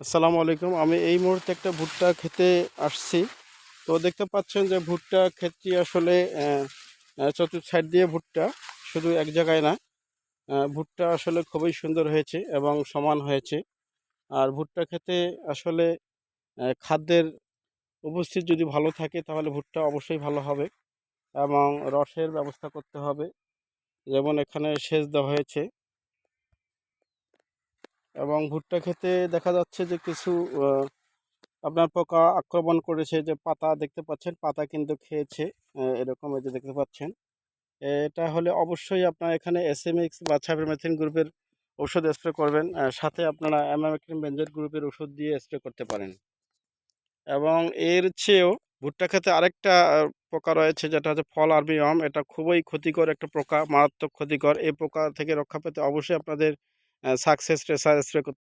আসসালামু আলাইকুম। আমি এই মুহূর্তে একটা ভুট্টা খেতে আসছি। তো দেখতে পাচ্ছেন যে ভুট্টা ক্ষেতটি আসলে চতুর্থ সাইড দিয়ে ভুট্টা, শুধু এক জায়গায় না ভুট্টা আসলে খুবই সুন্দর হয়েছে এবং সমান হয়েছে। আর ভুট্টা খেতে আসলে খাদ্যের উপস্থিত যদি ভালো থাকে তাহলে ভুট্টা অবশ্যই ভালো হবে এবং রসের ব্যবস্থা করতে হবে। যেমন এখানে সেচ দেওয়া হয়েছে। এবং ভুট্টা খেতে দেখা যাচ্ছে যে কিছু আপনার পোকা আক্রমণ করেছে যে পাতা দেখতে পাচ্ছেন, পাতা কিন্তু খেয়েছে এরকম এই যে দেখতে পাচ্ছেন। এটা হলে অবশ্যই আপনার এখানে এসএমএক্স বা সাইবারমেথিন গ্রুপের ওষুধ স্প্রে করবেন সাথে আপনারা অ্যামামেক্রিন বেঞ্জেট গ্রুপের ওষুধ দিয়ে স্প্রে করতে পারেন। এবং এর চেয়েও ভুট্টা খেতে আরেকটা পোকা রয়েছে যেটা হচ্ছে ফল আরবিয়ম, এটা খুবই ক্ষতিকর একটা পোকা, মারাত্মক ক্ষতিকর। এই পোকা থেকে রক্ষা পেতে অবশ্যই আপনাদের সাকসেস রেসার স্প্রে